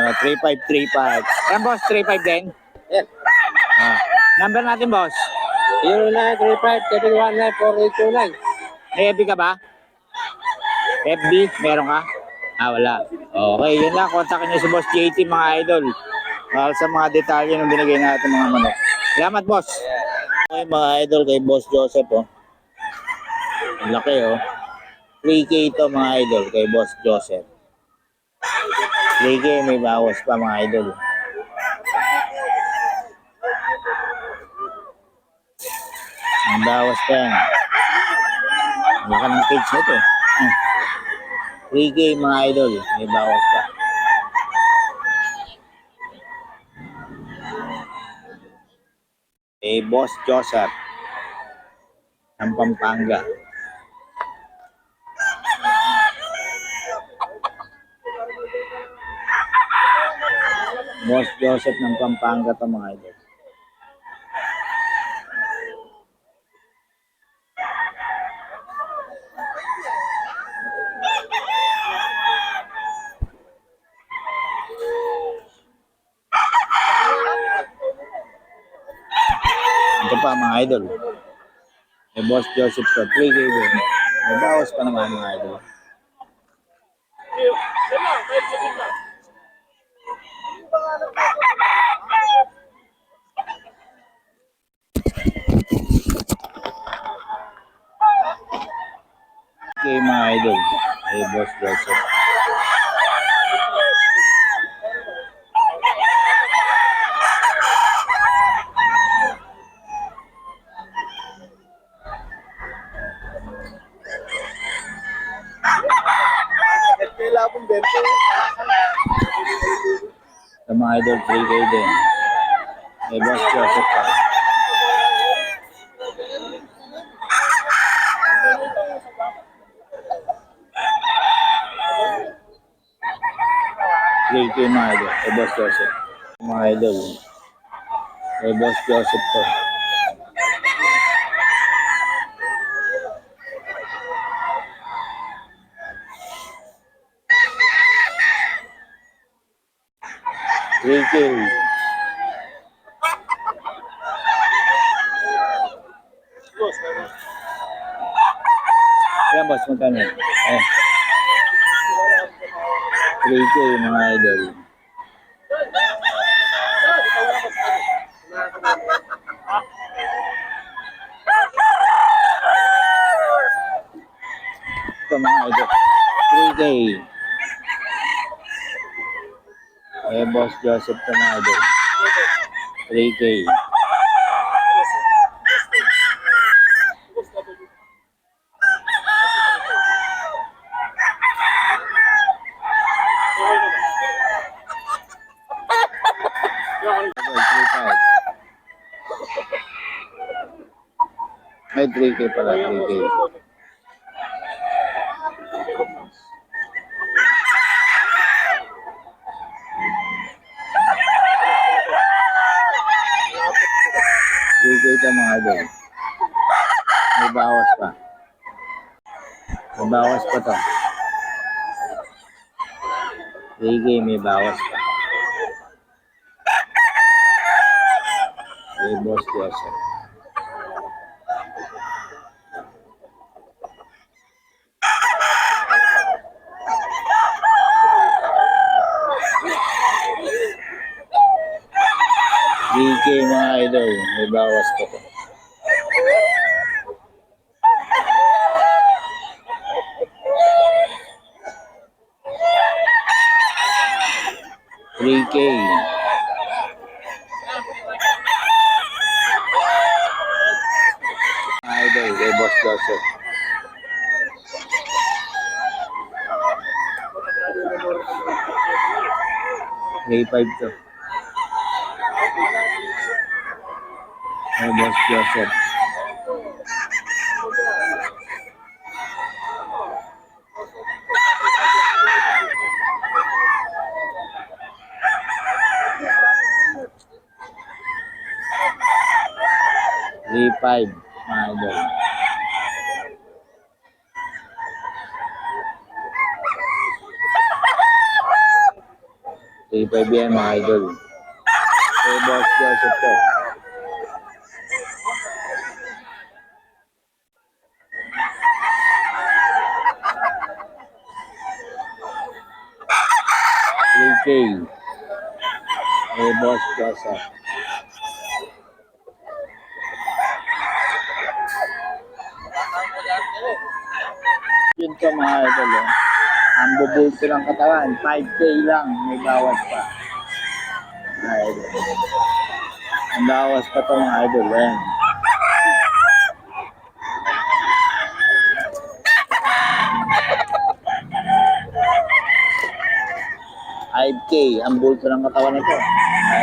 Ano, 3535. Yan boss, 35 din? Yes. Ah. Number natin boss. 0935-719-4829. May FB ka ba? FB? Meron ka? Ah, wala. Okay, yun lang. Kontakin niyo si Boss JT mga idol. Para sa mga detalye ng binigay natin mga manok. Salamat boss. Okay mga idol kay Boss Joseph oh. Ang laki oh. 3K ito mga idol kay Boss Joseph. 3K may bawas pa mga idol. Ang bawas pa yan. Laki ng cage nito. Hmm. 3K mga idol. May bawas pa. Eh, Boss Joseph. Ng Pampanga. Boss Joseph ng Pampanga to mga idol. Ito pa mga idol. May Boss Joseph to. 3K din. May pa naman mga idol. Okay mga idol. May Boss Joseph. Sa mga idol, 3K din. May Boss Joseph pa. Three K mga idol. May Boss Joseph. Mga idol. May Boss Joseph to. Three K. Yan boss, magkano? Eh. 3K mga idol. Ito mga idol. 3K. Eh, boss Joseph to mga idol. 3K. Idol, 3.5. May 3K pala, 3K. Three K ito mga idol. May bawas pa. May bawas pa to. 3K may bawas pa. May boss Joseph. DK mga idol, may bawas pa to. Three K. Idol, kay Boss Joseph. Three five to. Kay Boss Joseph. Five, mga idol. 3.5 yan mga idol. Kay Boss Joseph to. King. Eh, Boss Plaza. Ah. Yun ka mga idol. Eh. Ang bubulto ng katawan, 5K lang may bawas pa. Mga idol. Ang bawas pa to mga idol. Eh. 5K. Ang bulto ng katawan nito.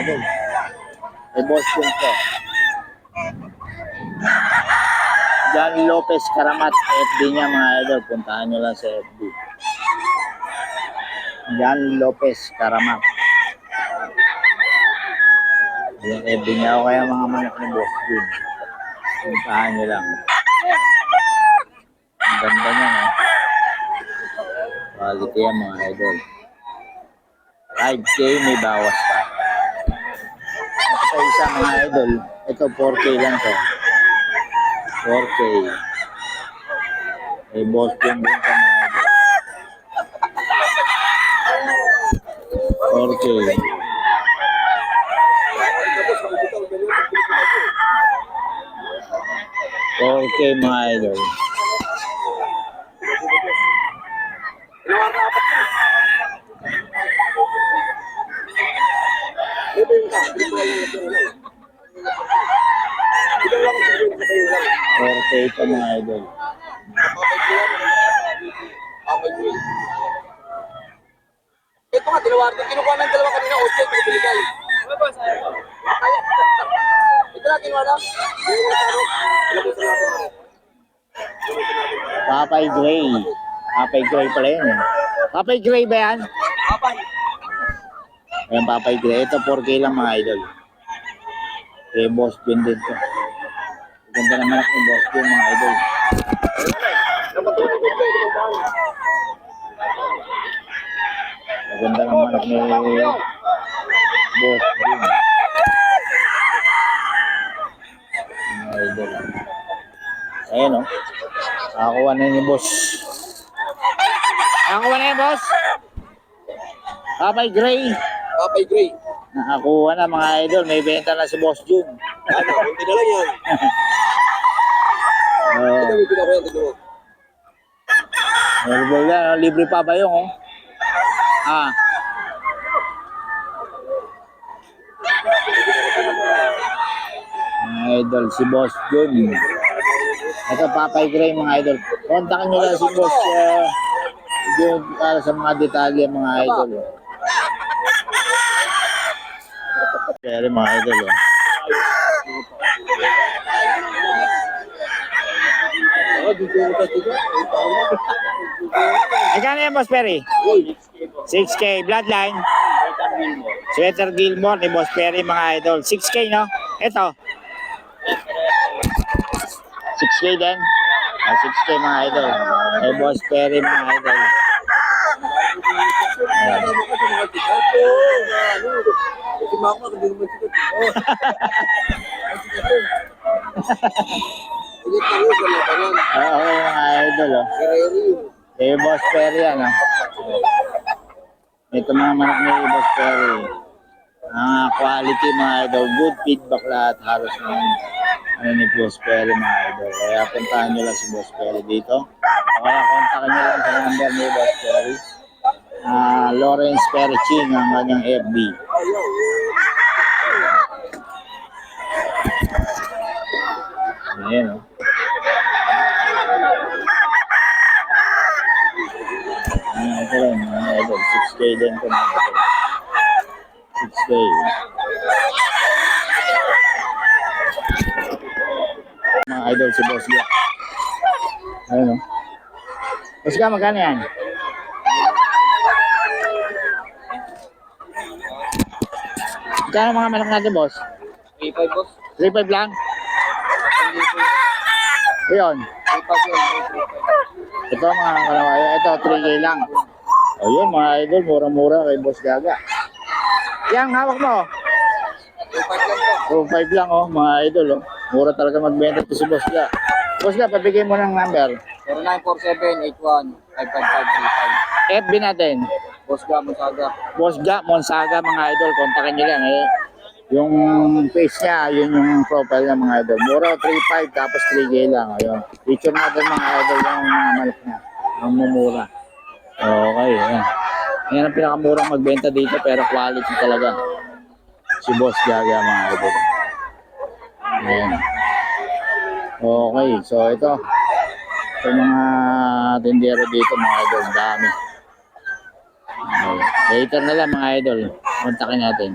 Idol. Emotion ko. John Lopez Karamat. FB niya mga idol. Puntahan nyo lang sa FB. John Lopez Karamat. Yung FB niya o kaya mga manak ni Boss Jun. Puntahan nyo lang. Ang ganda niya. Eh. Quality yan mga idol. 5K may bawas pa. Ito pa isa mga idol. Ito 4K lang to. 4K. May boss din din ka mga idol. 4K. Four K mga idol. Ito yung ka. Ito yung ka. Ito lang sa yung sa kayo lang. 4K ito mga idol. Ito nga, dalawa. Kinukuha ng dalawa kanina. O, check. Binigay. Ito na, kinuha na. Papay Gray. Papay Gray pala yun. Papay Gray ba yan? Ayan, Papay Gray. Ito 4K lang mga idol. Eh, boss din din to. Ganda naman ako ng boss din mga idol. Maganda naman ako ni boss din. Mga idol. Ayan o. Nakakuha na ni boss. Nakakuha na yung boss. Papay Gray. Kapay Gray. Nakakuha na mga idol. May benta na si Boss Jun. Ano? Kunti na lang yan. Oo. Ito, pinako yan. Tignan mo. Libre pa ba yung oh? Ah. Mga idol, si Boss Jun. Ito, Papay Gray, mga idol. Kontakin nyo lang si Boss uh, Jun para sa mga detalye, mga idol. Oh. Pero mga idol, oh. Magkano yan, Boss Perry? 6K. Bloodline. Sweater Gilmore ni Boss Perry, mga idol. 6K, no? Ito. 6K din. Ah, 6K, mga idol. Kay Boss Perry, mga idol. Ayan. Si Mama, hindi naman sikat. Oh. Ulit na yun, wala pa yan. Oo, okay, mga idol, oh. Guerrero yun. Kay Boss Perry, ano? Ito mga manok ni Boss Perry. Ang quality, mga idol. Good feedback lahat. Halos ng ano ni Boss Perry, mga idol. Kaya puntahan nyo lang si Boss Perry dito. O kaya kontakin nyo lang sa number ni Boss Perry. Ah, Lawrence Perry Ching ang kanyang FB. Ayan, oh. Ayan, ito rin, mga idol. 6K din ito, mga idol. 6K. Mga idol, si Boss Ga. Ayun, oh. Boss Ga, magkano yan? Magkano mga manok natin, boss? 3-5 boss. 3.5 lang? Ayun. 3-5 yun. Ito mga kalawaya, ito 3K lang. O yun mga idol, mura-mura kay Boss Gaga. Yang hawak mo. 2.5 lang po. 2.5 lang oh, mga idol oh. Mura talaga magbenta to si Boss Ga. Boss Ga, pabigay mo ng number. 0947-81-55535. FB natin. Boss Gamon Saga. Boss Ga, Monsaga mga idol. Kontakin niyo lang eh. Yung face niya, yun yung profile ng mga idol. Mura 3.5 tapos 3K lang. Ayun. Picture natin mga idol yung mga malak niya. Ang mumura. Okay, yan. Yan ang pinakamurang magbenta dito pero quality talaga. Si Boss Gaga mga idol. Ayan. Okay, so ito. Ito mga tindero dito mga idol. Dami. Okay. Later na lang mga idol. Kontakin natin.